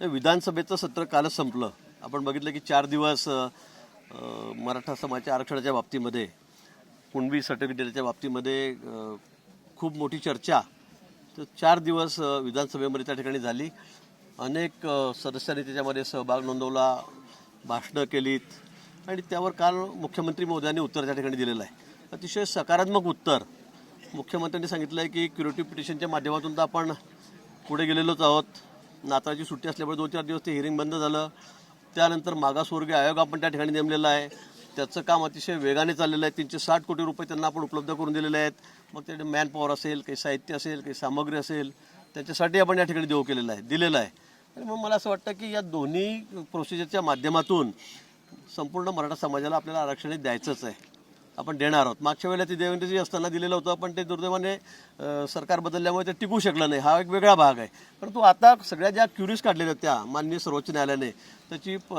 हे विधानसभेचं सत्र कालच संपलं. आपण बघितलं की चार दिवस मराठा समाजाच्या आरक्षणाच्या बाबतीमध्ये कुणबी सर्टिफिकेटच्या बाबतीमध्ये खूप मोठी चर्चा. तर चार दिवस विधानसभेमध्ये त्या ठिकाणी झाली. अनेक सदस्यांनी त्याच्यामध्ये सहभाग नोंदवला भाषणं केलीत. आणि त्यावर काल मुख्यमंत्री महोदयांनी उत्तर त्या ठिकाणी दिलेलं आहे. अतिशय सकारात्मक उत्तर. मुख्यमंत्र्यांनी सांगितलं आहे की क्युरेटिव्ह पिटिशनच्या माध्यमातून तर आपण पुढे गेलेलोच आहोत. नाताळची सुट्टी असल्यामुळे दोन चार दिवस ते हिअरिंग बंद झालं. त्यानंतर मागासवर्गीय आयोग आपण त्या ठिकाणी नेमलेला आहे. त्याचं काम अतिशय वेगाने चाललेलं आहे. तीनशे साठ कोटी रुपये त्यांना आपण उपलब्ध करून दिलेले आहेत. मग त्याचे मॅन पॉवर असेल काही साहित्य असेल काही सामग्री असेल त्याच्यासाठी आपण या ठिकाणी देऊ केलेलं आहे दिलेलं आहे. आणि मग मला असं वाटतं की या दोन्ही प्रोसिजरच्या माध्यमातून संपूर्ण मराठा समाजाला आपल्याला आरक्षण द्यायचंच आहे. आपण देणार आहोत. मागच्या वेळेला ती देवेंद्रजी असताना दिलेलं होतं पण ते दुर्दैवाने सरकार बदलल्यामुळे ते टिकू शकलं नाही. हा एक वेगळा भाग आहे. परंतु आता सगळ्या ज्या क्युरीज काढलेल्या त्या माननीय सर्वोच्च न्यायालयाने त्याची प-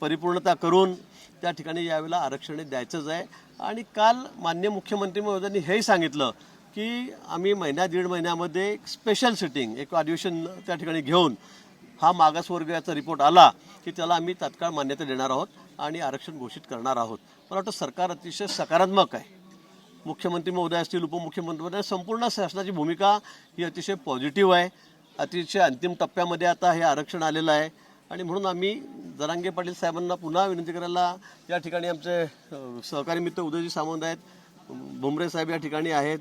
परिपूर्णता करून त्या ठिकाणी यावेळेला आरक्षण द्यायचंच आहे. आणि काल मान्य मुख्यमंत्री महोदयांनी हेही सांगितलं की आम्ही महिन्या दीड महिन्यामध्ये एक स्पेशल सिटिंग एक अधिवेशन त्या ठिकाणी घेऊन हा मागासवर्गाचा रिपोर्ट आला की त्याला आम्ही तात्काळ मान्यता देणार आहोत आणि आरक्षण घोषित करणार आहोत. मला वाटतं सरकार अतिशय सकारात्मक आहे. मुख्यमंत्री महोदय असतील उपमुख्यमंत्री महोदय संपूर्ण शासनाची भूमिका ही अतिशय पॉझिटिव्ह आहे. अतिशय अंतिम टप्प्यामध्ये आता हे आरक्षण आलेलं आहे. आणि म्हणून आम्ही जरांगे पाटील साहेबांना पुन्हा विनंती करायला या ठिकाणी आमचे सहकारी मित्र उदयजी सामंत आहेत भुमरे साहेब या ठिकाणी आहेत.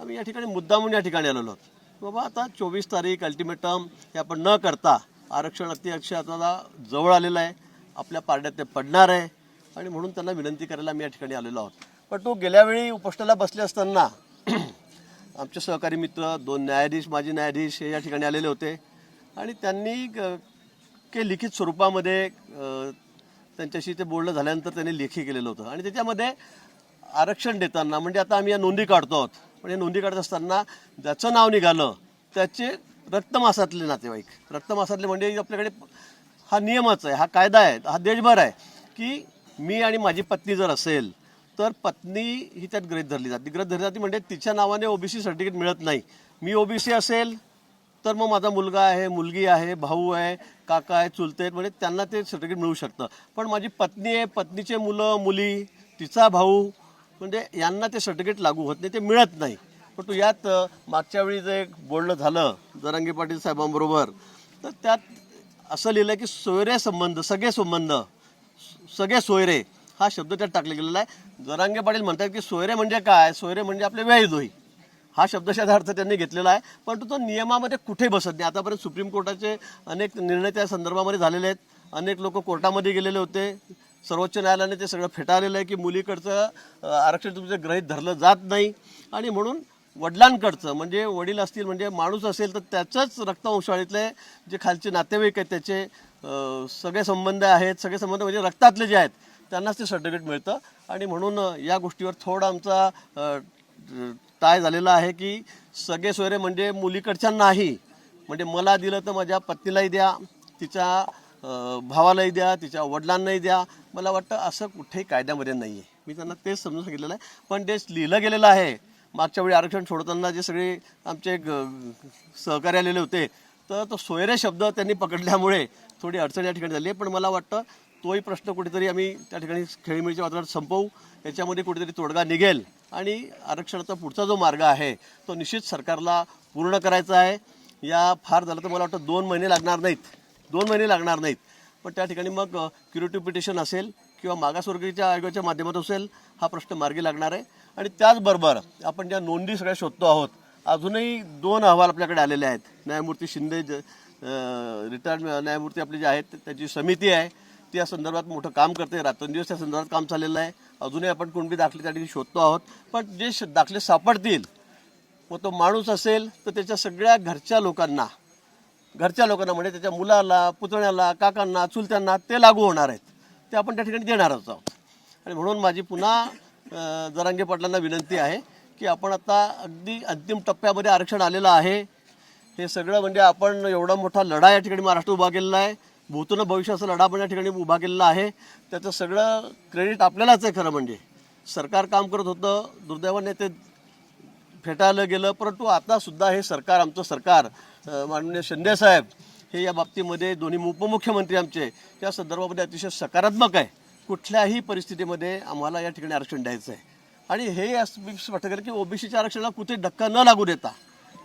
आम्ही या ठिकाणी मुद्दामून या ठिकाणी आलेलो आहोत. बाबा आता चोवीस तारीख अल्टिमेटम हे आपण न करता आरक्षण अतिशय आता जवळ आलेलं आहे. आपल्या पारड्यात ते पडणार आहे. आणि म्हणून त्यांना विनंती करायला मी या ठिकाणी आलेलो आहोत. पण तो गेल्या वेळी उपोषणाला बसले असताना आमचे सहकारी मित्र दोन न्यायाधीश माजी न्यायाधीश हे या ठिकाणी आलेले होते. आणि त्यांनी के लिखित स्वरूपामध्ये त्यांच्याशी ते बोलणं झाल्यानंतर त्यांनी लेखी केलेलं होतं. आणि त्याच्यामध्ये आरक्षण देताना म्हणजे आता आम्ही या नोंदी काढतो आहोत. पण हे नोंदी काढत असताना ज्याचं नाव निघालं त्याचे रक्तमासातले नातेवाईक. रक्तमासातले म्हणजे आपल्याकडे हा नियमच आहे हा कायदा आहे हा देशभर आहे की मी आणि माझी पत्नी जर असेल तर पत्नी ही त्यात गृहीत धरली जाते. गृहीत धरली जाते म्हणजे तिच्या नावाने ओबीसी सर्टिफिकेट मिळत नाही. मी ओबीसी असेल तर मग माझा मुलगा आहे मुलगी आहे भाऊ आहे काका आहे चुलते आहेत म्हणजे त्यांना ते सर्टिफिकेट मिळू शकतं. पण माझी पत्नी आहे पत्नीचे मुलं मुली तिचा भाऊ म्हणजे यांना ते सर्टिफिकेट लागू होत नाही ते मिळत नाही. पण यात मागच्या वेळी जे बोलणं झालं जरांगे पाटील साहेबांबरोबर तर त्यात असं लिहिलं की सोयरे संबंध सगळे संबंध सगळे सोयरे हा शब्द त्यात टाकला गेलेला आहे. जरांगे पाटील म्हणतात की सोयरे म्हणजे काय? सोयरे म्हणजे आपले व्यायदोही हा शब्दशाचा अर्थ त्यांनी घेतलेला आहे परंतु तो नियमामध्ये कुठे बसत नाही. आतापर्यंत सुप्रीम कोर्टाचे अनेक निर्णय त्या संदर्भामध्ये झालेले आहेत. अनेक लोक कोर्टामध्ये गेलेले होते. सर्वोच्च न्यायालयाने ते सगळं फेटाळलेलं आहे की मुलीकडचं आरक्षण तुमचं ग्रहित धरलं जात नाही. आणि म्हणून वडिलांकडचं म्हणजे वडील असतील म्हणजे माणूस असेल तर त्याच्याच रक्तवंशाळीतले जे खालचे नातेवाईक आहेत त्याचे सगळे संबंध आहेत सगळे संबंध म्हणजे रक्तातले जे आहेत त्यांनाच ते सर्टिफिकेट मिळतं. आणि म्हणून या गोष्टीवर थोडा आमचा टाय झालेला आहे की सगळे सोयरे म्हणजे मुलीकडच्या नाही. म्हणजे मला दिलं तर माझ्या पत्नीलाही द्या तिच्या भावालाही द्या तिच्या वडिलांनाही द्या. मला वाटतं असं कुठेही कायद्यामध्ये नाही आहे मी त्यांना तेच समजून सांगितलेलं आहे. पण तेच लिहिलं गेलेलं आहे मागच्या वेळी आरक्षण सोडताना जे सगळे आमचे ग- आलेले होते तर तो सोयरे शब्द त्यांनी पकडल्यामुळे थोडी अडचण या ठिकाणी झाली आहे. पण मला वाटतं तोही प्रश्न कुठेतरी आम्ही त्या ठिकाणी खेळीमेळीच्या वातावरणात संपवू याच्यामध्ये कुठेतरी तोडगा निघेल आणि आरक्षणाचा पुढचा जो मार्ग आहे तो निश्चित सरकारला पूर्ण करायचा आहे. या फार झालं तर मला वाटतं दोन महिने लागणार नाहीत दोन महिने लागणार नाहीत. पण त्या ठिकाणी मग क्युरेटिव्ह पिटिशन असेल किंवा मागासवर्गीच्या आयोगाच्या माध्यमात असेल हा प्रश्न मार्गी लागणार आहे. आणि त्याचबरोबर आपण ज्या नोंदी सगळ्या शोधतो आहोत अजूनही दोन अहवाल आपल्याकडे आलेले आहेत. न्यायमूर्ती शिंदे रिटायर्ड न्यायमूर्ती आपले जे आहेत त्याची समिती आहे. ती या संदर्भात मोठं काम करते. रात्रंदिवस त्या संदर्भात काम चाललेलं आहे. अजूनही आपण कुणबी दाखले त्या ठिकाणी शोधतो आहोत. पण जे श- दाखले सापडतील मग तो माणूस असेल तर त्याच्या सगळ्या घरच्या लोकांना घरच्या लोकांना म्हणजे त्याच्या मुलाला पुतण्याला काकांना चुलत्यांना ते लागू होणार आहेत. ते आपण त्या ठिकाणी देणारच आहोत. आणि म्हणून माझी पुन्हा जरांगे पाटलांना विनंती आहे की आपण आता अगदी अंतिम टप्प्यामध्ये आरक्षण आलेलं आहे. हे सगळं म्हणजे आपण एवढा मोठा लढा या ठिकाणी महाराष्ट्र उभा केलेला आहे. भूतून भविष्याचा लढा पण या ठिकाणी उभा केलेला आहे. त्याचं सगळं क्रेडिट आपल्यालाच आहे खरं म्हणजे. सरकार काम करत होतं दुर्दैवाने ते फेटाळलं गेलं परंतु आतासुद्धा हे सरकार आमचं सरकार माननीय शिंदेसाहेब हे या बाबतीमध्ये दोन्ही उपमुख्यमंत्री आमचे त्या संदर्भामध्ये अतिशय सकारात्मक आहे. कुठल्याही परिस्थितीमध्ये आम्हाला या ठिकाणी आरक्षण द्यायचं आहे. आणि हे असं वाटतं स्पष्ट करेन की ओबीसीच्या आरक्षणाला कुठे धक्का न लागू देता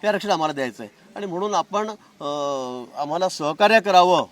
हे आरक्षण आम्हाला द्यायचं आहे. आणि म्हणून आपण आम्हाला सहकार्य करावं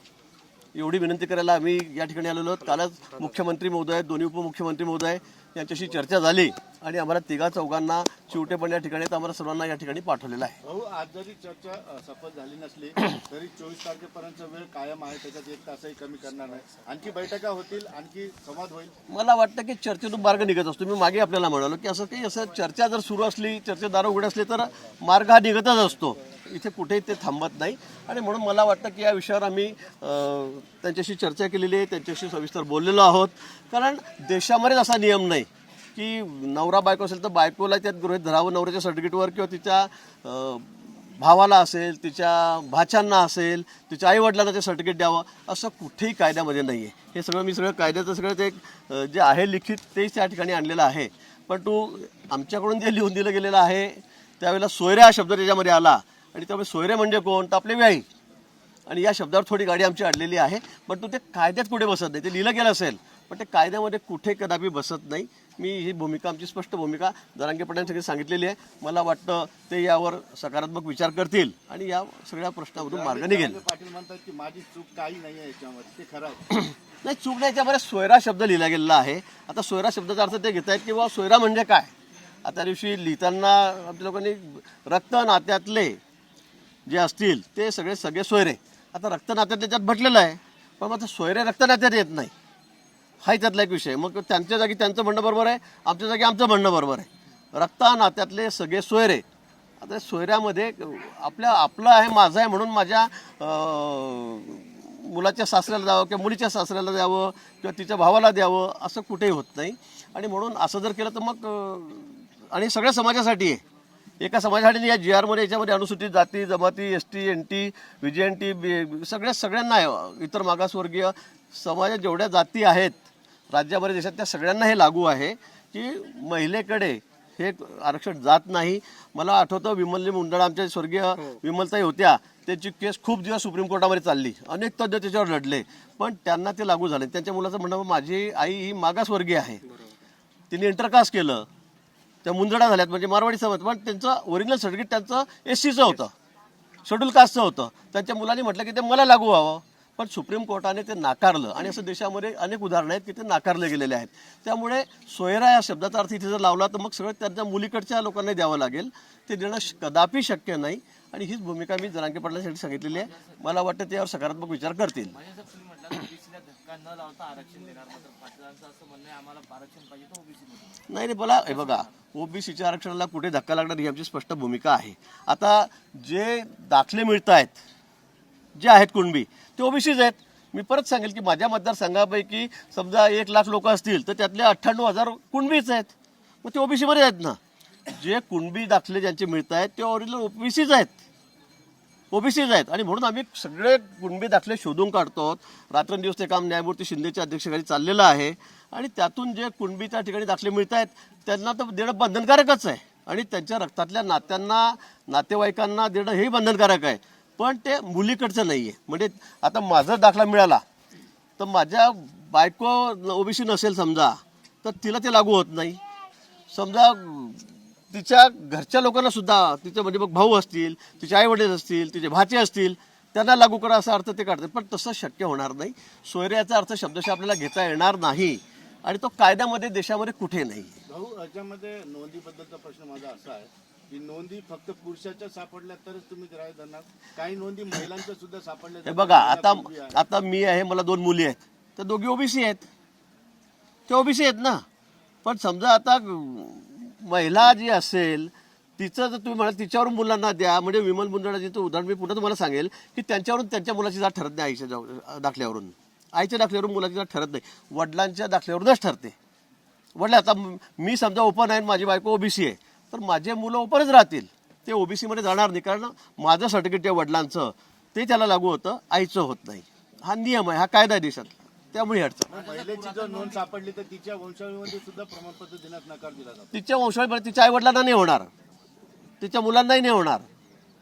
एवढी विनंती करायला आम्ही या ठिकाणी आलेलो आहोत. कालच मुख्यमंत्री महोदय दोन्ही उपमुख्यमंत्री महोदय यांच्याशी चर्चा झाली आणि आम्हाला तिघा चौघांना चिवटे पण या ठिकाणी आम्हाला सर्वांना या ठिकाणी पाठवलेलं आहे. भाऊ आज जरी चर्चा अ, सफल झाली नसली तरी चोवीस तारखेपर्यंत वेळ कायम आहे त्याच्यात एक तासही कमी करणार नाही. आणखी बैठका होतील आणखी संवाद होईल. मला वाटतं की चर्चेतून मार्ग निघत असतो. मी मागे आपल्याला म्हणालो की असं काही असं चर्चा जर सुरू असली चर्चेत दारं उघडे असले तर मार्ग हा निघतच असतो. इथे कुठेही ते थांबत नाही. आणि म्हणून मला वाटतं की या विषयावर आम्ही त्यांच्याशी चर्चा केलेली आहे त्यांच्याशी सविस्तर बोललेलो आहोत. कारण देशामध्येच असा नियम नाही की नवरा बायको असेल तर बायकोला त्यात गृहित धरावं नवऱ्याच्या सर्टिफिकेटवर किंवा तिच्या भावाला असेल तिच्या भाच्यांना असेल तिच्या आईवडिलांना ते सर्टिफिकेट द्यावं असं कुठेही कायद्यामध्ये नाही आहे हे सगळं मी सगळं कायद्याचं सगळं ते जे आहे लिखित तेच त्या ठिकाणी आणलेलं आहे. पण तू आमच्याकडून जे लिहून दिलं गेलेलं आहे त्यावेळेला सोयऱ्या हा शब्द त्याच्यामध्ये आला. आणि त्यामुळे सोयरे म्हणजे कोण? तर आपले व्याई. आणि या शब्दावर थोडी गाडी आमची अडलेली आहे. पण तो ते कायद्यात कुठे बसत नाही? ते लिहिलं गेलं असेल. पण ते कायद्यामध्ये कुठे कदापि बसत नाही. मी ही भूमिका आमची स्पष्ट भूमिका दरांगे पटेलांसाठी सांगितलेली आहे. मला वाटतं ते यावर सकारात्मक विचार करतील आणि या सगळ्या प्रश्नामधून मार्ग निघेल. पाटील म्हणतात की माझी चूक काही नाही आहे याच्यामध्ये. ते खरं नाही चूक नाही त्यामध्ये सोयरा शब्द लिहिला गेलेला आहे. आता सोयरा शब्दाचा अर्थ ते घेत आहेत की बाबा सोयरा म्हणजे काय? आता त्या दिवशी लिहिताना आमच्या लोकांनी रक्त नात्यातले जे असतील ते सगळे सगळे सोयरे. आता रक्तनात्यात त्याच्यात भटलेलं आहे पण मग ते सोयरे रक्तनात्यात येत नाही. हा त्यातला एक विषय. मग त्यांच्या जागी त्यांचं म्हणणं बरोबर आहे आमच्या जागी आमचं म्हणणं बरोबर आहे. रक्तानात्यातले सगळे सोयरे. आता सोयऱ्यामध्ये आपल्या आपलं आहे माझं आहे म्हणून माझ्या मुलाच्या सासऱ्याला द्यावं किंवा मुलीच्या सासऱ्याला द्यावं किंवा तिच्या भावाला द्यावं असं कुठेही होत नाही. आणि म्हणून असं जर केलं तर मग आणि सगळ्या समाजासाठी आहे. एका समाजासाठी या जी आरमध्ये याच्यामध्ये अनुसूचित जाती जमाती S T N T V J N T B सगळ्या सगळ्यांना इतर मागासवर्गीय समाजात जेवढ्या जाती आहेत राज्यामध्ये देशात त्या सगळ्यांना हे लागू आहे की महिलेकडे हे आरक्षण जात नाही. मला आठवतं विमलजी मुंदडा आमच्या स्वर्गीय विमलताई होत्या. त्यांची केस खूप दिवस सुप्रीम कोर्टामध्ये चालली. अनेक तज्ज्ञ त्याच्यावर लढले पण त्यांना ते लागू झाले. त्यांच्या मुलाचं म्हणणं माझी आई ही मागासवर्गीय आहे. तिने इंटरकास्ट केलं. त्या मुंजडा झाल्यात म्हणजे मारवाडी समाज पण त्यांचं ओरिजिनल सर्टिफिकेट त्यांचं एस सीचं होतं. शेड्यूल कास्टचं होतं. त्यांच्या मुलांनी म्हटलं की ते मला लागू व्हावं. पण सुप्रीम कोर्टाने ते नाकारलं. आणि असं देशामध्ये अनेक उदाहरणं आहेत की ते नाकारले गेलेले आहेत. त्यामुळे सोयरा या शब्दाचा अर्थ इथे जर लावला तर मग सगळं त्यांच्या मुलीकडच्या लोकांना द्यावं लागेल. ते देणं कदापि शक्य नाही. आणि हीच भूमिका मी जरांगे पाटलांसाठी सांगितलेली आहे. मला वाटतं त्यावर सकारात्मक विचार करतील. न लावता आरक्षण देणार. मात्र पाटलांचं असं म्हणणं आहे आम्हाला आरक्षण पाहिजे तर ओबीसी नाही नाही मला हे बघा ओबीसीच्या आरक्षणाला कुठे धक्का लागणार ही आमची स्पष्ट भूमिका आहे. आता जे दाखले मिळत आहेत जे आहेत कुणबी ते ओबीसीच आहेत. मी परत सांगेल की माझ्या मतदारसंघापैकी समजा एक लाख लोक असतील तर त्यातले अठ्ठ्याण्णव हजार कुणबीच आहेत. मग ते ओबीसीमध्ये आहेत ना. जे कुणबी दाखले ज्यांचे मिळत आहेत ते ओरिजिनल ओबीसीच आहेत. ओबीसीज आहेत. आणि म्हणून आम्ही सगळे कुणबी दाखले शोधून काढतो रात्रंदिवस ते काम न्यायमूर्ती शिंदेच्या अध्यक्षतेखाली चाललेलं आहे. आणि त्यातून जे कुणबी त्या ठिकाणी दाखले मिळत आहेत त्यांना तर देणं बंधनकारकच आहे. आणि त्यांच्या रक्तातल्या नात्यांना नातेवाईकांना देणं हे बंधनकारक आहे. पण ते मुलीकडचं नाही आहे म्हणजे आता माझा दाखला मिळाला तर माझ्या बायको ओबीसी नसेल समजा तर तिला ते लागू होत नाही. समजा तिच्या घरच्या लोकांना सुद्धा तिचे म्हणजे मग भाऊ असतील तिचे आई वडील असतील तिचे भाचे असतील त्यांना लागू करा असा अर्थ ते काढतात. पण तसं शक्य होणार नाही. सोयऱ्याचा अर्थ शब्दशः आपल्याला घेता येणार नाही. आणि तो कायद्यामध्ये देशामध्ये कुठे नाही. भाऊ याच्यामध्ये नोंदीबद्दलचा प्रश्न माझा असा आहे की नोंदी फक्त पुरुषाच्या सापडल्या तरच तुम्ही राय धरणार? काही नोंदी महिलांच्या सुद्धा सापडल्या हे. बघा आता. आता मी आहे मला दोन मुली आहेत. तर दोघी ओबीसी आहेत. ते ओबीसी आहेत ना? पण समजा आता महिला जी असेल तिचं जर तुम्ही म्हणाल तिच्यावरून मुलांना द्या म्हणजे विमल मुंदडाजीचं उदाहरण मी पुन्हा तुम्हाला सांगेल की त्यांच्यावरून त्यांच्या मुलाची जात ठरत नाही आईच्या जाव- दाखल्यावरून. आईच्या दाखल्यावरून मुलाची जात ठरत नाही. वडिलांच्या दाखल्यावरूनच ठरते. वडील आता मी समजा ओपन आहे आणि माझी बायको ओबीसी आहे तर माझे मुलं ओपनच राहतील. ते ओबीसीमध्ये जाणार नाही कारण माझं सर्टिफिकेट आहे वडिलांचं. ते त्याला लागू होतं आईचं होत नाही. हा नियम आहे हा कायदा आहे देशातला. त्यामुळे ही अडचण. महिलेची जर नोंद सापडली तर तिच्या वंशावळीमध्ये सुद्धा प्रमाणपत्र देण्यास नकार दिला जातो. तिच्या वंशावळीमध्ये तिच्या आई वडिलांना नाही होणार. तिच्या मुलांनाही नाही होणार.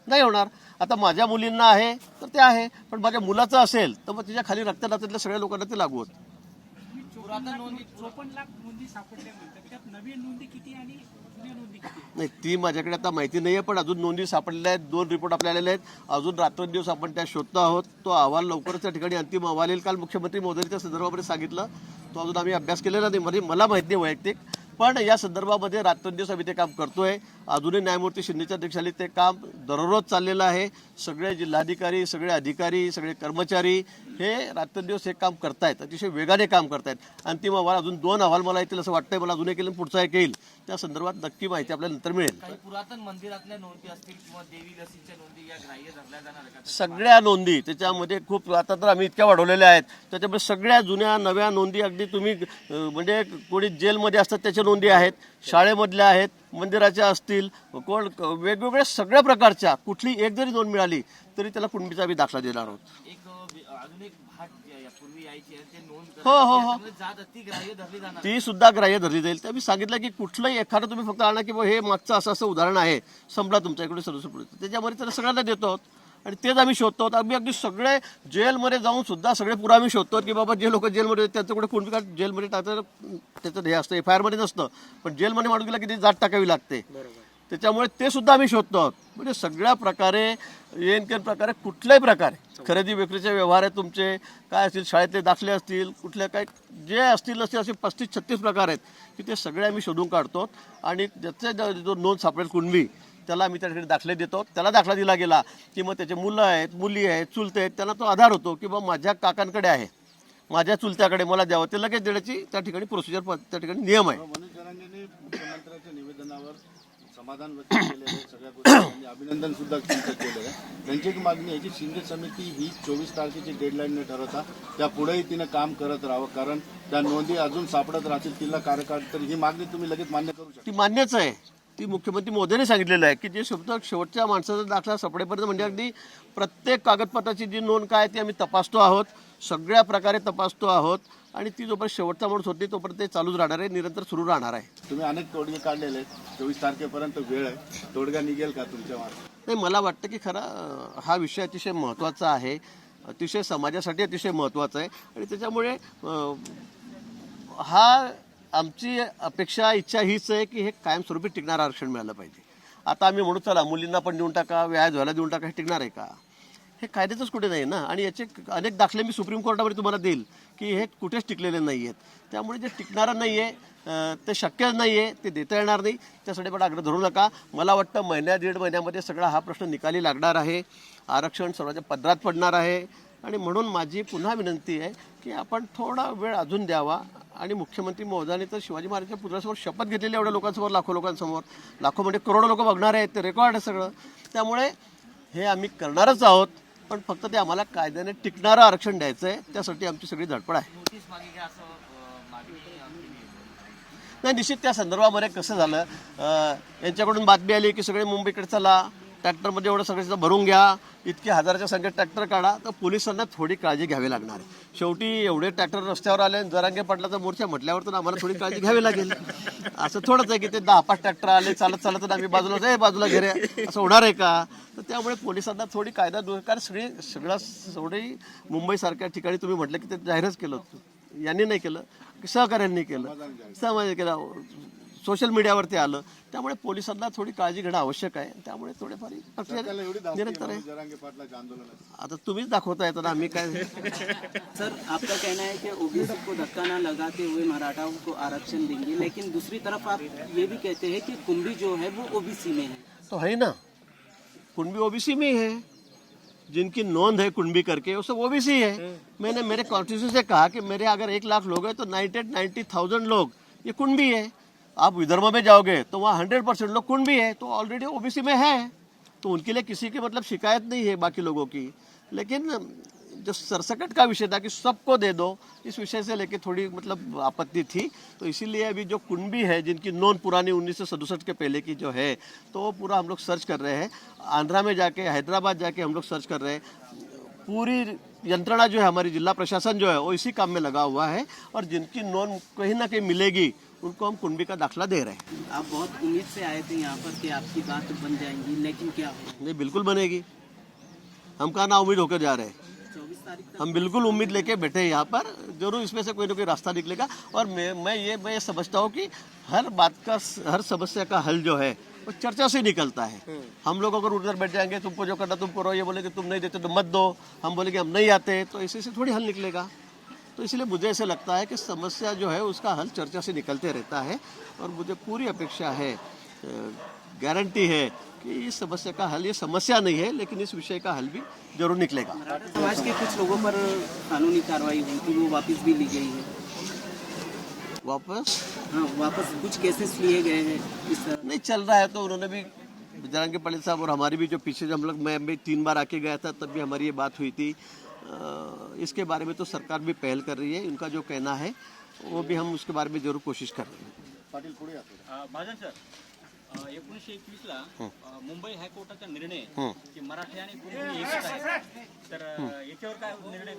नाही होणार. आता माझ्या मुलींना आहे तर ते आहे. पण माझ्या मुलाचं असेल तर मग तिच्या खाली रक्तदात्यातल्या सगळ्या लोकांना ते लागू होतं. चोपन्न लाख नोंदी सापडल्या म्हणतात. त्यात नवीन नोंदी किती आणि नाही ती माझ्याकडे आता माहिती नाही आहे पण अजून नोंदी सापडलेल्या आहेत. दोन रिपोर्ट आपल्या आलेले आहेत. अजून रात्रंदिवस आपण त्या शोधतो आहोत. तो अहवाल लवकरच त्या ठिकाणी अंतिम अहवाल येईल. काल मुख्यमंत्री मोदींच्या संदर्भामध्ये सांगितलं. तो अजून आम्ही अभ्यास केलेला नाही. म्हणजे मला माहिती नाही वैयक्तिक. पण या संदर्भामध्ये रात्रंदिवस आम्ही ते काम करतोय. अजूनही न्यायमूर्ती शिंदेच्या अध्यक्षाली ते काम दररोज चाललेलं आहे. सगळे जिल्हाधिकारी सगळे अधिकारी सगळे कर्मचारी हे रात्रंदिवस हे काम करतायत अतिशय वेगाने काम करतायत. अंतिम अहवाल अजून दोन अहवाल मला येतील असं वाटतंय मला अजून एक येईल पुढचा एक येईल. त्या संदर्भात नक्की माहिती आपल्याला नंतर मिळेल. पुरातन मंदिरातल्या नोंदी असतील किंवा देवी लसीच्या नोंदी या ग्राह्य धरल्या जाणार का? सगळ्या नोंदी त्याच्यामध्ये खूप आता तर आम्ही इतक्या वाढवलेल्या आहेत. त्याच्यामुळे सगळ्या जुन्या नव्या नोंदी अगदी तुम्ही अं, म्हणजे कोणी जेलमध्ये असतात त्याच्या नोंदी आहेत. शाळेमधल्या आहेत मंदिराच्या असतील कोण वेगवेगळ्या सगळ्या प्रकारच्या कुठली एक जरी नोंद मिळाली तरी त्याला कुणबीचा आम्ही दाखला देणार आहोत. अजून एक भाट जी आहे, यापूर्वी यायची आहे ते नोंद हो, हो, हो. जात ती ग्राह्य धरली जाणार. ती सुद्धा ग्राह्य धरली जाईल. तर मी सांगितलं की कुठलंही एखादं तुम्ही फक्त आणा की बुवा हे मागचं असं असं उदाहरण आहे. संपला तुमच्या इकडे सर्व पुढे. त्याच्यामध्ये त्याला सगळ्यांना देतो आहोत. आणि तेच आम्ही शोधतो आहोत. आम्ही अगदी सगळे जेलमध्ये जाऊन सुद्धा सगळे पुरा आम्ही शोधतो की बाबा जे लोक जेलमध्ये आहेत, त्यांच्याकडे कोण कारण जेलमध्ये टाकतं त्याचं हे असतं एफ आय आरमध्ये नसतं. पण जेलमध्ये माणूस गेला की ती जात टाकावी लागते. त्याच्यामुळे ते सुद्धा आम्ही शोधतो आहोत. म्हणजे सगळ्या प्रकारे येन केन प्रकारे कुठल्याही प्रकारे खरेदी विक्रीचे व्यवहार आहे तुमचे काय असतील शाळेतले दाखले असतील कुठल्या काय जे असतील असतील असे पस्तीस छत्तीस प्रकार आहेत की ते सगळे आम्ही शोधून काढतो आणि ज्याचे जो नोंद सापडेल कुणबी त्याला आम्ही त्या ठिकाणी दाखले देतो त्याला दाखला दिला गेला की मग त्याचे मुलं आहेत मुली आहेत चुलते आहेत त्यांना तो आधार होतो की बा माझ्या काकांकडे आहे. माझ्या चुलत्याकडे मला द्यावं. ते लगेच देण्याची त्या ठिकाणी प्रोसिजर त्या ठिकाणी नियम आहे. समाधान व्यक्त केलेलं आहे. सगळ्या गोष्टी म्हणजे अभिनंदन सुद्धा त्यांचं केलेलं आहे. त्यांची एक मागणी आहे की शिंदे समिती ही चोवीस तारखेची डेडलाईन न ठरवता त्या पुढेही तिनं काम करत राहावं. कारण त्या नोंदी अजून सापडत राहतील. तिला कार्यकाळ तर ही मागणी तुम्ही लगेच मान्य करू शकता. ती मान्यच आहे. ती मुख्यमंत्री मोदींनी सांगितलेलं आहे की जे शब्द शेवटच्या माणसाचा दाखला सापडेपर्यंत म्हणजे अगदी प्रत्येक कागदपत्राची जी नोंद काय आहे ती आम्ही तपासतो आहोत. सगळ्या प्रकारे तपासतो आहोत आणि ती जोपर्यंत शेवटचा माणूस होती तोपर्यंत ते चालूच राहणार आहे निरंतर सुरू राहणार आहे. तुम्ही अनेक तोडगे काढलेले आहेत. चोवीस तारखेपर्यंत वेळ आहे. तोडगा निघेल का तुमच्या नाही मला वाटतं की खरा हा विषय अतिशय महत्त्वाचा आहे. अतिशय समाजासाठी अतिशय महत्त्वाचा आहे. आणि त्याच्यामुळे हा आमची अपेक्षा इच्छा हीच आहे की हे कायमस्वरूपी टिकणारं आरक्षण मिळालं पाहिजे. आता आम्ही म्हणू चला मुलींना पण देऊन टाका व्याज व्हायला देऊन टाका हे टिकणार आहे का? हे कायद्यातच कुठे नाही ना? आणि याचे अनेक दाखले मी सुप्रीम कोर्टामध्ये तुम्हाला देईल की हे कुठेच टिकलेले नाही आहेत त्यामुळे जे टिकणारं नाही आहे ते शक्य नाही आहे ते देता येणार नाही. त्यासाठी पण आग्रह धरू नका. मला वाटतं महिन्या दीड महिन्यामध्ये सगळा हा प्रश्न निकाली लागणार आहे. आरक्षण सर्वांच्या पदरात पडणार आहे. आणि म्हणून माझी पुन्हा विनंती आहे की आपण थोडा वेळ अजून द्यावा. आणि मुख्यमंत्री महोदयाने तर शिवाजी महाराजांच्या पुतळ्यासमोर शपथ घेतलेली एवढ्या लोकांसमोर लाखो लोकांसमोर. लाखो म्हणजे करोडो लोक बघणार आहेत ते रेकॉर्ड आहे सगळं. त्यामुळे हे आम्ही करणारच आहोत. पण फक्त ते आम्हाला कायद्याने टिकणारं आरक्षण द्यायचं आहे त्यासाठी आमची सगळी धडपड आहे. नाही निश्चित त्या संदर्भामध्ये कसं झालं? यांच्याकडून बातमी आली की सगळे मुंबईकडे चला. ट्रॅक्टरमध्ये एवढं सगळं भरून घ्या इतके हजाराच्या संख्येत ट्रॅक्टर काढा तर पोलिसांना थोडी काळजी घ्यावी लागणार आहे. शेवटी एवढे ट्रॅक्टर रस्त्यावर आले जरांगे जरांगे तर मोर्चा म्हटल्यावर तर आम्हाला थोडी काळजी घ्यावी लागेल. असं थोडंच आहे की ते दहा पाच ट्रॅक्टर आले चालत चालत आम्ही बाजूला जाय बाजूला घेरे असं होणार आहे का? तर त्यामुळे पोलिसांना थोडी कायदा कारण सगळी सगळा सगळी मुंबईसारख्या ठिकाणी तुम्ही म्हटलं की ते जाहीरच केलं यांनी नाही केलं सहकार्यांनी केलं समाज केलं. सोशल मीडियावरती आलं. त्यामुळे पोलिसांना थोडी काळजी घेणं आवश्यक आहे. त्यामुळे थोडेफार ही प्रक्रिया निरंतर आहे. आता तुम्हीच दाखवता येतं ना आम्ही काय सर आपका कहना है कि ओबीसी को धक्का न लगाते हुए मराठाओं को आरक्षण देंगे लेकिन दूसरी तरफ़ आप ये भी कहते हैं कि कुंभी जो है वो ओबीसी में है। तो है ना। कुणबी ओबीसी में ही है। जिनकी नोंद है कुणबी करके वो सब ओबीसी है। मैंने मेरे कॉन्स्टिट्यूशन से कहा कि मेरे अगर एक लाख लोग हैं तो नाइन्टी नाइन्टी थाउज़ेंड लोग ये कुणबी है। आप विदर्भ में जाओगे तो वहाँ हंड्रेड परसेंट लोग कुंड भी है तो ऑलरेडी ओबीसी में है। तो उनके लिए किसी की मतलब शिकायत नहीं है बाकी लोगों की। लेकिन जो सरसकट का विषय था कि सबको दे दो, इस विषय से लेके थोड़ी मतलब आपत्ति थी। तो इसीलिए अभी जो कुंबी है, जिनकी नोन पुरानी उन्नीस के पहले की जो है तो वो पूरा हम लोग सर्च कर रहे हैं। आंध्रा में जाके, हैदराबाद जाके हम लोग सर्च कर रहे हैं। पूरी यंत्रणा जो है, हमारी जिला प्रशासन जो है, वो इसी काम में लगा हुआ है। और जिनकी नोन कहीं ना कहीं मिलेगी उनको हम कुंडी का दाखला दे रहे हैं। आप बहुत उम्मीद से आए थे यहाँ पर कि आपकी बात बन जाएँगी लेकिन क्या हुआ? ये बिल्कुल बनेगी। हम कहाँ ना उम्मीद होकर जा रहे हैं। चौबीस तारीख हम बिल्कुल उम्मीद लेके बैठे हैं यहाँ पर। ज़रूर इसमें से कोई ना कोई रास्ता निकलेगा। और मैं मैं ये मैं ये समझता हूँ कि हर बात का हर समस्या का हल जो है वो चर्चा से निकलता है। हम लोग अगर उधर बैठ जाएँगे तुमको जो करना तुम करो ये बोले कि तुम नहीं देते तो मत दो। हम बोले कि हम नहीं आते तो इसी से थोड़ी हल निकलेगा। तो इसलिए मुझे ऐसे लगता है कि समस्या जो है उसका हल चर्चा से निकलते रहता है और मुझे पूरी अपेक्षा है गारंटी है कि इस समस्या का हल ये समस्या नहीं है लेकिन इस विषय का हल भी ज़रूर निकलेगा। समाज के कुछ लोगों पर कानूनी कार्रवाई हुई थी वो वापस भी ली गई है। वापस? हाँ वापस कुछ केसेस लिए गए हैं इस तरह। नहीं चल रहा है तो उन्होंने भी बजरंग पंडित साहब और हमारी भी जो पीछे जो हम लोग मैं भी तीन बार आके गया था तब भी हमारी ये बात हुई थी। इसके बारे में तो सरकार भी पहल कर रही है उनका जो कहना है वो भी हम उसके बारे में ज़रूर कोशिश कर रहे हैं। पाटील पुढे या थोडं. महाजन सर एकोणीसशे एकवीसला अ, मुंबई हायकोर्टाचा निर्णय. की मराठी आणि कुणबी एकच आहे. तर अ, याच्यावर काय निर्णय?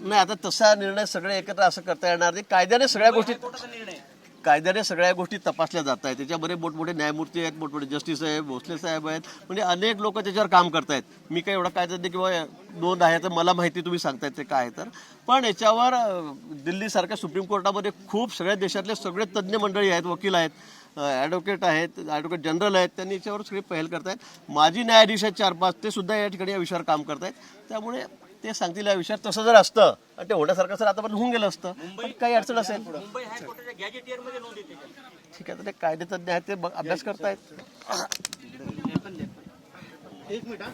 नाही आता तसा निर्णय सगळे एकत्र असं करता येणार नाही. कायद्याने सगळ्या गोष्टी कोर्टाचा निर्णय. कायद्याने सगळ्या गोष्टी तपासल्या जात आहेत. त्याच्यामध्ये मोठमोठे न्यायमूर्ती आहेत मोठमोठे जस्टिस आहेत भोसले साहेब आहेत. म्हणजे अनेक लोक त्याच्यावर काम करतायत. मी काही एवढा कायदा किंवा नोंद आहे तर मला माहिती तुम्ही सांगतायत ते काय आहे तर. पण याच्यावर दिल्लीसारख्या सुप्रीम कोर्टामध्ये खूप सगळ्या देशातले सगळे तज्ज्ञ मंडळी आहेत वकील आहेत ॲडव्होकेट आहेत ॲडव्होकेट जनरल आहेत त्यांनी याच्यावर सगळी पहल करतायत. माजी न्यायाधीश आहेत चार पाच ते सुद्धा या ठिकाणी या विषयावर काम करतायत. त्यामुळे ते सांगतील या विषयावर तसं जर असतं आणि ते होण्यासारखं जर आतापर्यंत होऊन गेलं असतं पण काही अडचण असेल. मुंबई हायकोर्टाच्या गॅजेटियरमध्ये नोंद येते. ठीक आहे तर ते कायदेतज्ञ आहेत ते बघ- अभ्यास करतायत. एक मिनिट हा.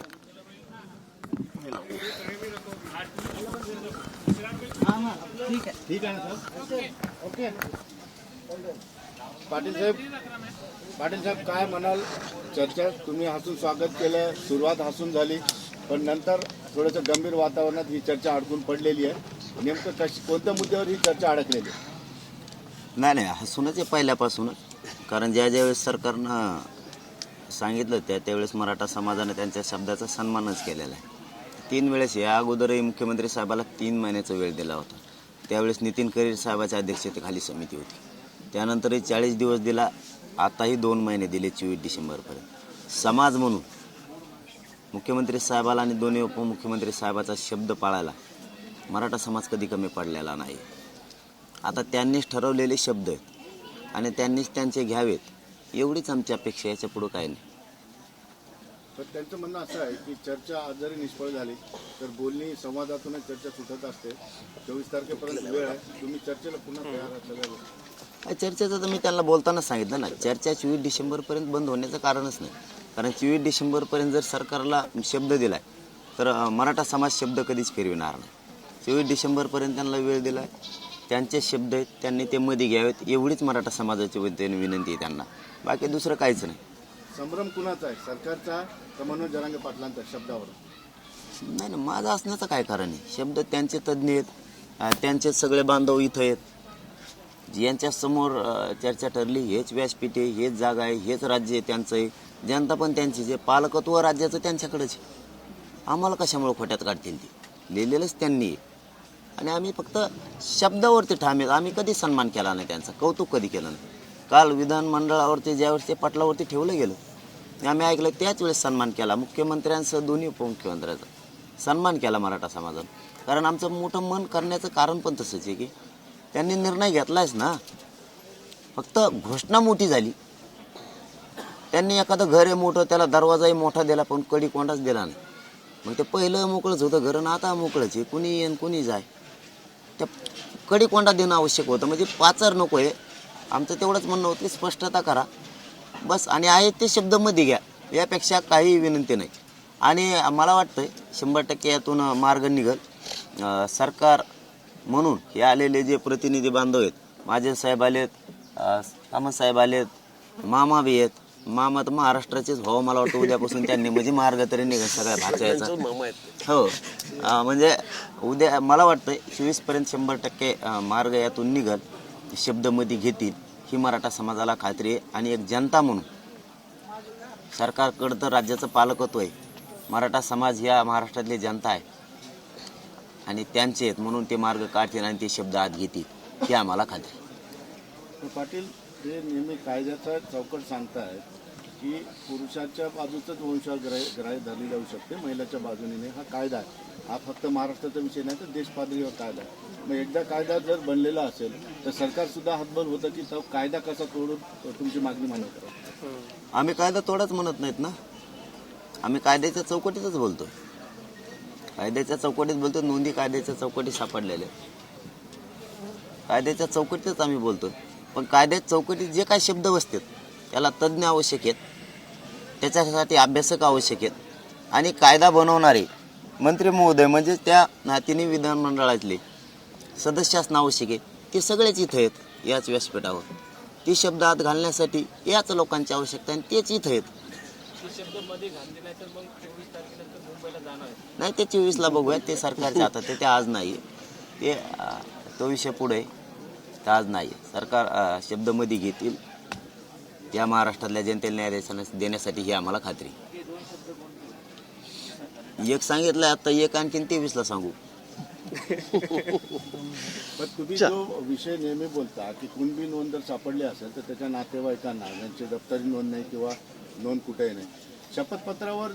ठीक है ठीक आहे ना सर? ओके पाटील साहेब पाटील साहेब काय म्हणाल? चर्चा तुम्ही हसून स्वागत केलं सुरुवात हसून झाली पण नंतर थोडंसं गंभीर वातावरणात ही चर्चा अडकून पडलेली आहे. नेमकं कशी कोणत्या मुद्द्यावर ही चर्चा अडकलेली आहे? नाही नाही हसूनच आहे पहिल्यापासूनच. कारण ज्या ज्यावेळेस सरकारनं सांगितलं त्या त्यावेळेस मराठा समाजाने त्यांच्या शब्दाचा सन्मानच केलेला आहे. तीन वेळेस या अगोदरही मुख्यमंत्री साहेबाला तीन महिन्याचा वेळ दिला होता. त्यावेळेस नितीन करीर साहेबाच्या अध्यक्षतेखाली समिती होती. त्यानंतरही चाळीस दिवस दिला आताही दोन महिने दिले चोवीस डिसेंबरपर्यंत. समाज म्हणून मुख्यमंत्री साहेबाला आणि दोन्ही उपमुख्यमंत्री साहेबाचा शब्द पाळायला मराठा समाज कधी कमी पडलेला नाही. आता त्यांनीच ठरवलेले शब्द आहेत आणि त्यांनीच त्यांचे घ्यावेत एवढीच आमची अपेक्षा याच्या पुढं काय नाही. तर त्यांचं म्हणणं असं आहे की चर्चा आज जरी निष्फळ झाली तर बोलणी संवादातूनच चर्चा सुटत असते. चोवीस तारखेपर्यंत वेळ आहे. तुम्ही चर्चेला पुन्हा तयार चर्चेचं तर मी त्यांना बोलताना सांगितलं ना चर्चा चोवीस डिसेंबरपर्यंत बंद होण्याचं कारणच नाही. कारण चोवीस डिसेंबरपर्यंत जर सरकारला शब्द दिलाय तर अं, मराठा समाज शब्द कधीच फिरविणार नाही. चोवीस डिसेंबरपर्यंत त्यांना वेळ दिलाय त्यांचे शब्द आहेत त्यांनी ते मध्ये घ्यावेत एवढीच मराठा समाजाची वतीने विनंती आहे त्यांना. बाकी दुसरं काहीच नाही. संभ्रम कुणाचा आहे? सरकारचा मनोज जरांगे पाटलांचा शब्दावर? नाही ना माझं असण्याचं काय कारण आहे? शब्द त्यांचे तज्ज्ञ आहेत त्यांचे सगळे बांधव इथं आहेत. यांच्या समोर अं, चर्चा ठरली हेच व्यासपीठ आहे हेच जागा आहे हेच राज्य आहे त्यांचं आहे. जनता पण त्यांची जे पालकत्व राज्याचं त्यांच्याकडेच आहे. आम्हाला कशामुळे खोट्यात काढतील ते? लिहिलेलंच त्यांनी आणि आम्ही फक्त शब्दावरती ठाम आम्ही कधी सन्मान केला नाही त्यांचा. कौतुक कधी केलं नाही. काल विधानमंडळावरती ज्यावेळेस ते पटलावरती ठेवलं गेलं आम्ही ऐकलं त्याच वेळेस सन्मान केला. मुख्यमंत्र्यांसह दोन्ही उपमुख्यमंत्र्यांचा सन्मान केला मराठा समाजानं. कारण आमचं मोठं मन करण्याचं कारण पण तसंच आहे की त्यांनी निर्णय घेतलायच ना. फक्त घोषणा मोठी झाली. त्यांनी एखादं घर आहे मोठं त्याला दरवाजाही मोठा दिला पण कडी कोंडाच दिला नाही. मग ते पहिलं मोकळंच होतं घर ना आता मोकळंच आहे. कुणी येईन कुणी जाय. त्या कडी कोंडा देणं आवश्यक होतं. म्हणजे पाचार नको आहे. आमचं तेवढंच म्हणणं होतं की स्पष्टता करा. बस आणि आहे ते शब्दमध्ये घ्या. यापेक्षा काही विनंती नाही. आणि मला वाटतं शंभर टक्के यातून मार्ग निघल. सरकार म्हणून हे आलेले जे प्रतिनिधी बांधव आहेत माझे साहेब आलेत अं, कामत साहेब आलेत मामा बी आहेत मामा तर महाराष्ट्राचेच भाऊ मला वाटतं उद्यापासून त्यांनी म्हणजे मार्ग तरी निघेल सगळ्या भाषेचा. हो. अं, म्हणजे उद्या मला वाटतं चोवीसपर्यंत शंभर टक्के अं, मार्ग यातून निघल. शब्दमध्ये घेतील. ही मराठा समाजाला खात्री आहे. आणि एक जनता म्हणून सरकारकडं तर राज्याचं पालकत्व आहे. मराठा समाज या महाराष्ट्रातली जनता आहे. आणि त्यांचे आहेत म्हणून ते मार्ग काढतील आणि ते शब्द आत घेतील. ही आम्हाला खात्री पाटील ते नेहमी कायद्याचा चौकट सांगतायत की पुरुषाच्या बाजूचंच वंशा ग्राह्य ग्राह्य धरली जाऊ शकते महिलाच्या बाजूने नाही. हा कायदा आहे. हा फक्त महाराष्ट्राचा विषय नाही तर देशपातळीवर कायदा आहे. मग एकदा कायदा जर बनलेला असेल तर सरकारसुद्धा हातभर हातबल होतं की तो कायदा कसा तोडून तुमची मागणी मान्य करा. आम्ही कायदा तोडाच म्हणत नाहीत ना. आम्ही कायद्याच्या चौकटीतच बोलतो कायद्याच्या चौकटीत बोलतो नोंदी कायद्याच्या चौकटीत सापडलेल्या आहेत. कायद्याच्या चौकटीतच आम्ही बोलतो पण कायद्यात चौकटीत जे काय शब्द बसतात त्याला तज्ज्ञ आवश्यक आहेत. त्याच्यासाठी अभ्यासक आवश्यक आहेत. आणि कायदा बनवणारे मंत्री महोदय म्हणजे त्या नातीने विधानमंडळातले सदस्य असणं आवश्यक आहे. ते सगळेच इथं आहेत याच व्यासपीठावर. ते शब्द आत घालण्यासाठी याच लोकांची आवश्यकता आहे आणि तेच इथं आहेत. नाही ते चोवीसला बघूया. ते सरकारच्या आता ते आज नाही. ते तो विषय पुढे. आहे. ते आज नाही. सरकार अं, शब्दमध्ये घेतील. या महाराष्ट्रातल्या जनतेला न्याय देण्यासाठी- देण्यासाठी ही आम्हाला खात्री. एक सांगितलं आता एक आणखीन तेवीसला सांगू. पण तुम्ही जो विषय नेहमी बोलता की कुणबी नोंद जर सापडली असेल तर त्याच्या नातेवाईकांना त्यांची दप्तरी नोंद नाही किंवा नोंद कुठेही नाही शपथपत्रावर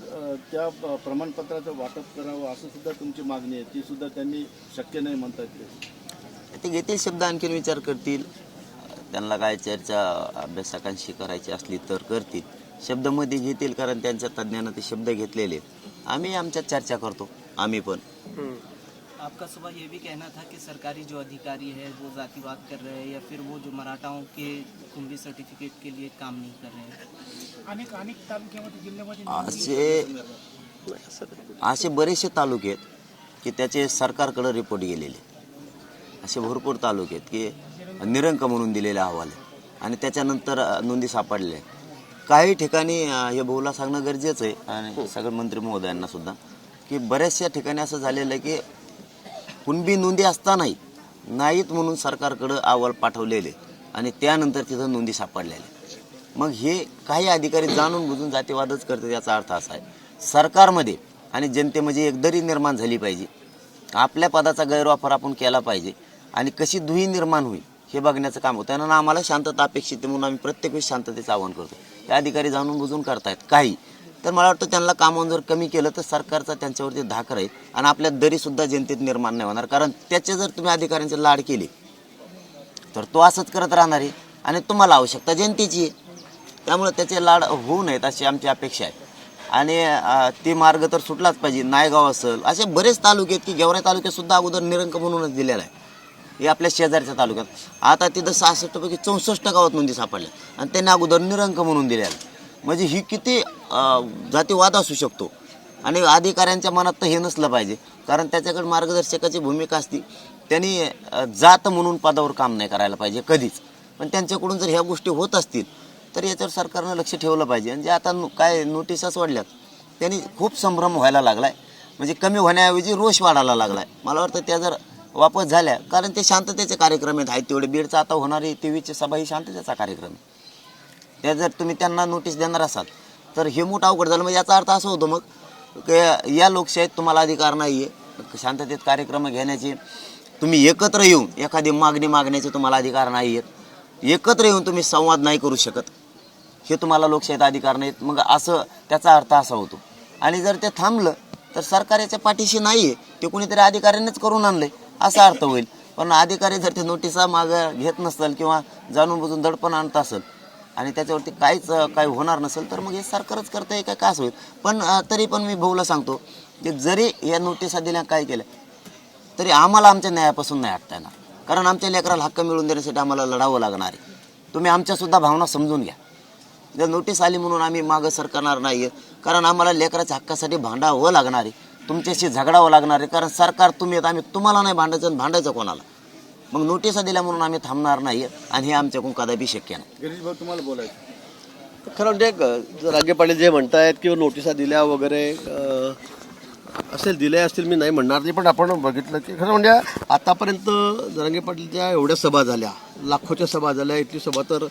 त्या प्रमाणपत्राचं वाटप करावं असं सुद्धा तुमची मागणी आहे ती सुद्धा त्यांनी शक्य नाही म्हणतात ते घेतील शब्द आणखीन विचार करतील. त्यांना काय चर्चा अभ्यासकांशी करायची असली तर करतील. शब्दमध्ये घेतील कारण त्यांच्या तज्ज्ञानं ते शब्द घेतलेले आहेत. आम्ही आमच्यात चर्चा करतो. आम्ही पण. आपका सुबह ये भी कहना था कि सरकारी जो अधिकारी है वो जातिवाद कर रहे हैं या फिर वो जो मराठाओं के कुंभी सर्टिफिकेट के लिए काम नहीं कर रहे हैं? अनेक अनेक तालुक्यामध्ये जिल्ह्यामध्ये असे असे बरेचसे तालुके आहेत की त्याचे सरकारकडे रिपोर्ट गेलेले असे भरपूर तालुके आहेत की निरंक म्हणून दिलेले अहवाल आहे. आणि त्याच्यानंतर नोंदी सापडल्या आहेत. काही ठिकाणी हे बहुला सांगणं गरजेचं आहे. आणि सगळे मंत्री महोदयांना सुद्धा. की बऱ्याचशा ठिकाणी असं झालेलं आहे की कुणबी नोंदी असतानाही नाहीत म्हणून सरकारकडं अहवाल पाठवलेले. आणि त्यानंतर तिथं नोंदी सापडलेल्या मग हे काही अधिकारी जाणून बुजून जातीवादच करतात याचा अर्थ असा आहे. सरकारमध्ये आणि जनतेमध्ये एक दरी निर्माण झाली पाहिजे. आपल्या पदाचा गैरवापर आपण केला पाहिजे. आणि कशी दुही निर्माण होईल हे बघण्याचं काम होतं. त्यांना आम्हाला शांतता अपेक्षित आहे म्हणून आम्ही प्रत्येक वेळेस शांततेचं आवाहन करतो. हे अधिकारी जाणून बुजून करतायत काही. तर मला वाटतं त्यांना कामावर जर कमी केलं तर सरकारचा त्यांच्यावरती धाक राहील आणि आपल्या दरीसुद्धा जनतेत निर्माण नाही होणार. कारण त्याचे जर तुम्ही अधिकाऱ्यांचे लाड केले तर तो असंच करत राहणार आहे आणि तुम्हाला आवश्यकता जनतेची आहे. त्यामुळे त्याचे लाड होऊ नयेत अशी आमची अपेक्षा आहे. आणि ते मार्ग तर सुटलाच पाहिजे. नायगाव असेल असे बरेच तालुके आहेत की गेवराई तालुक्यातसुद्धा अगोदर निरंक म्हणूनच दिलेला आहे. हे आपल्या शेजारच्या तालुक्यात. आता तिथं सहासष्ट पैकी चौसष्ट गावात नोंदी सापडल्या. आणि त्यांनी अगोदर निरंक म्हणून दिल्या आहे. म्हणजे ही किती जातीवाद असू शकतो. आणि अधिकाऱ्यांच्या मनात तर हे नसलं पाहिजे. कारण त्याच्याकडे मार्गदर्शकाची भूमिका असती. त्यांनी जात म्हणून पदावर काम नाही करायला पाहिजे कधीच. पण त्यांच्याकडून जर ह्या गोष्टी होत असतील तर याच्यावर सरकारनं लक्ष ठेवलं पाहिजे. आणि जे आता काय नोटिसा वाढल्यात त्यांनी खूप संभ्रम व्हायला लागला आहे म्हणजे कमी होण्याऐवजी रोष वाढायला लागला आहे मला वाटतं त्या जर वापस झाल्या. कारण ते शांततेचे कार्यक्रम आहेत. आहेत तेवढे बीडचा आता होणारी तेवीसची सभा ही शांततेचा कार्यक्रम आहे. त्या जर तुम्ही त्यांना नोटीस देणार असाल तर हे मोठं अवघड झालं. म्हणजे याचा अर्थ असा होतो मग की या लोकशाहीत तुम्हाला अधिकार नाही आहे शांततेत कार्यक्रम घेण्याचे तुम्ही एकत्र येऊन एखादी मागणी मागण्याचे तुम्हाला अधिकार नाही आहेत एकत्र येऊन तुम्ही संवाद नाही करू शकत. हे तुम्हाला लोकशाहीत अधिकार नाहीत. मग असं त्याचा अर्थ असा होतो. आणि जर ते थांबलं तर सरकार याच्या पाठीशी नाही आहे ते कुणीतरी अधिकाऱ्यांनीच करून आणलं आहे असा अर्थ होईल. पण अधिकारी जर ते नोटिसा मागं घेत नसेल किंवा जाणून बुजून दडपण आणत असेल आणि त्याच्यावरती काहीच काही होणार नसेल तर मग हे सरकारच करता येईल काय असं होईल? पण तरी पण मी भाऊला सांगतो की जरी या नोटिसा दिल्या काय केलं तरी आम्हाला आमच्या न्यायापासून नाही हटता येणार. कारण आमच्या लेकराला हक्क मिळवून देण्यासाठी आम्हाला लढावं लागणार आहे. तुम्ही आमच्यासुद्धा भावना समजून घ्या. जर नोटीस आली म्हणून आम्ही मागं सरकणार नाही आहे कारण आम्हाला लेकराच्या हक्कासाठी भांडावं लागणार आहे. तुमच्याशी झगडावं लागणार आहे कारण सरकार तुम्ही आहेत आम्ही तुम्हाला नाही भांडायचं आणि भांडायचं कोणाला? मग नोटिसा दिल्या म्हणून आम्ही थांबणार नाही आणि हे आमच्याकडून कदापि शक्य नाही. गिरीश भाऊ तुम्हाला बोलायचं खरं म्हणजे रागे पाटील जे म्हणतायत किंवा नोटिसा दिल्या वगैरे अं, असेल दिल्या असतील मी नाही म्हणणार नाही पण आपण बघितलं की खरं म्हणजे आतापर्यंत जरांगे पाटीलच्या एवढ्या सभा झाल्या लाखोच्या सभा झाल्या इथली सभा तर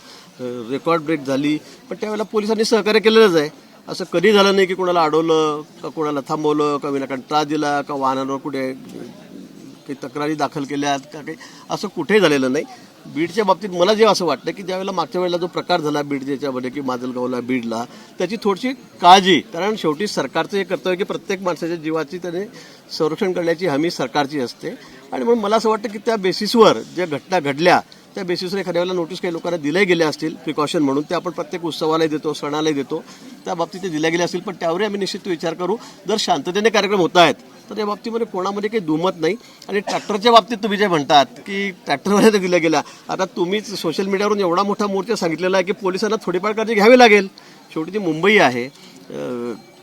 रेकॉर्ड ब्रेक झाली पण त्यावेळेला पोलिसांनी सहकार्य केलेलंच आहे. असं कधी झालं नाही की कोणाला अडवलं का कोणाला थांबवलं का विनाकारण त्रास दिला का वाहनांवर कुठे काही तक्रारी दाखल केल्यात का काही असं कुठेही झालेलं नाही. बीडच्या बाबतीत मला जे असं वाटतं की ज्यावेळेला मागच्या वेळेला जो प्रकार झाला बीड ज्याच्यामध्ये की माजलगावला बीडला त्याची थोडीशी काळजी कारण शेवटी सरकारचं हे कर्तव्य की प्रत्येक माणसाच्या जीवाची त्याने संरक्षण करण्याची हमी सरकारची असते. आणि म्हणून मला असं वाटतं की त्या बेसिसवर ज्या घटना घडल्या त्या बेसिसवर एखाद्या वेळेला नोटीस काही लोकांना दिल्या गेल्या असतील प्रिकॉशन म्हणून ते आपण प्रत्येक उत्सवालाही देतो सणालाही देतो. त्या बाबतीत ते दिल्या गेल्या असतील पण त्यावरही आम्ही निश्चित विचार करू. जर शांततेने कार्यक्रम होत आहेत तर या बाबतीमध्ये कोणामध्ये काही दुमत नाही. आणि ट्रॅक्टरच्या बाबतीत तुम्ही जे म्हणतात की ट्रॅक्टरमध्ये दिल्या गेल्या आता तुम्हीच सोशल मीडियावरून एवढा मोठा मोर्चा सांगितलेला आहे की पोलिसांना थोडीफार काळजी घ्यावी लागेल. शेवटी ती मुंबई आहे.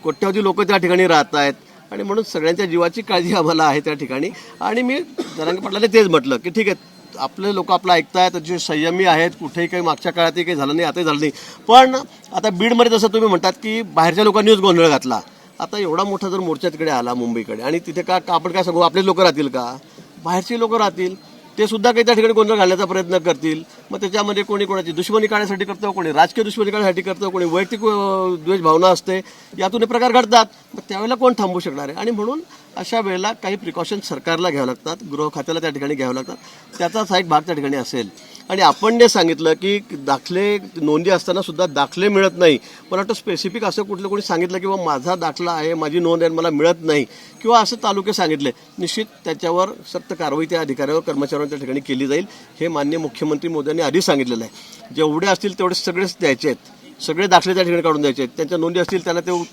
कोट्यावधी लोक त्या ठिकाणी राहत आहेत. आणि म्हणून सगळ्यांच्या जीवाची काळजी आम्हाला आहे त्या ठिकाणी. आणि मी जरांगे पाटलाने तेच म्हटलं की ठीक आहे आपले लोक आपलं ऐकतायत जे संयमी आहेत कुठेही काही मागच्या काळातही काही झालं नाही आताही झालं नाही. पण आता बीडमध्ये जसं तुम्ही म्हणतात की बाहेरच्या लोकांनीच गोंधळ घातला. आता एवढा मोठा जर मोर्चा तिकडे आला मुंबईकडे आणि तिथे का का आपण काय सांगू आपले लोक राहतील का? बाहेरचे लोक राहतील. ते सुद्धा काही त्या ठिकाणी गोंधळ घालण्याचा प्रयत्न करतील. मग त्याच्यामध्ये कोणी कोणाची दुश्मनी काढण्यासाठी करतं कोणी राजकीय दुश्मनी काढण्यासाठी करतं कोणी वैयक्तिक द्वेषभावना द्वेष भावना असते यातून हे प्रकार घडतात. मग त्यावेळेला कोण थांबू शकणार आहे? आणि म्हणून अशा वेळेला काही प्रिकॉशन सरकारला घ्यावं लागतात गृह खात्याला त्या ठिकाणी घ्यावं लागतात. त्याचाच हा एक भाग त्या ठिकाणी असेल. आणि आपण जे सांगितलं की दाखले नोंदी असताना सुद्धा दाखले मिळत नाही. मला वाटतं स्पेसिफिक असं कुठलं कोणी सांगितलं की बाबा माझा दाखला आहे माझी नोंद आहे मला मिळत नाही. किंवा असं तालुके सांगितले. निश्चित त्याच्यावर सक्त कारवाई त्या अधिकाऱ्यावर कर्मचाऱ्यांच्या ठिकाणी केली जाईल हे मान्य मुख्यमंत्री मोदींनी आधी सांगितलेलं आहे. जेवढे असतील तेवढे सगळेच द्यायचे आहेत. सगळे दाखले त्या ठिकाणी काढून द्यायचे आहेत. त्यांच्या नोंदी असतील त्यांना ते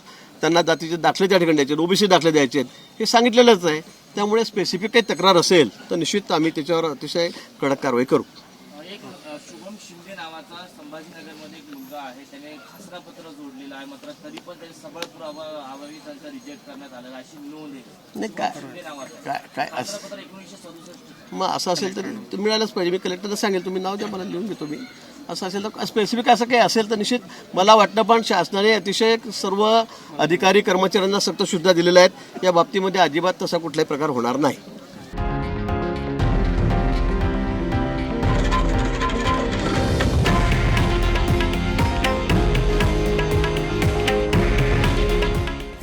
त्यांना जातीचे दाखले त्या ठिकाणी द्यायचे आहेत. ओबीसी दाखले द्यायचे आहेत. हे सांगितलेलंच आहे. त्यामुळे स्पेसिफिक काही तक्रार असेल तर निश्चित आम्ही त्याच्यावर अतिशय कडक कारवाई करू एक अ, शुभम शिंदे नावाचा संभाजीनगरमध्ये एक मुलगा आहे त्याने खासरा पत्र जोडलेलं आहे मात्र तरी पण त्याचे सबळ पुरावा अभावी त्यांचा रिजेक्ट करण्यात आलेला. अशी नोंद आहे. नाही काय काय काय असं एकोणीसशे सदुसष्ट. मग असं असेल तर ते मिळायलाच पाहिजे. मी कलेक्टरला सांगेल तुम्ही नाव द्या मला लिहून घेतो मी. असं असेल तर स्पेसिफिक असं काही असेल तर निश्चित मला वाटतं पण शासनाने अतिशय सर्व अधिकारी कर्मचाऱ्यांना सक्त सुद्धा दिलेल्या आहेत. या बाबतीमध्ये अजिबात तसा कुठलाही प्रकार होणार नाही.